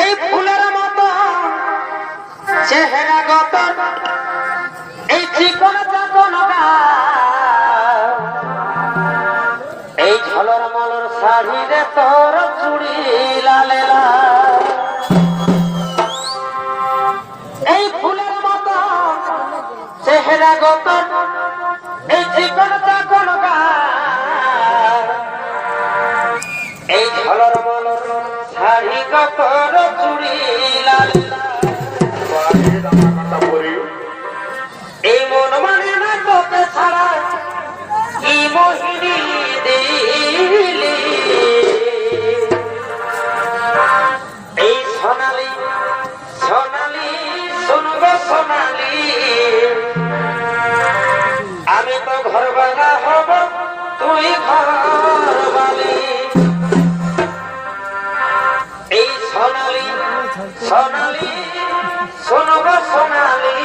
এই ফুলের মতো চেহারা গত এই চাকন গাল। এই ঝলর মলর শাড়িরে তোর চুড়ি লাল। এই ফুলের মতো চেহারা গত এই শাড়ি গতর চুড়ি এই মন মানে না তোকে ছাড়া। কি মোহিনী দিলি? এই সোনালি সোনালি, শুনব সোনালি। আমি তো ঘর বাগা হব, তুই ঘর সোনালি সোনালি সোনগো সোনালি।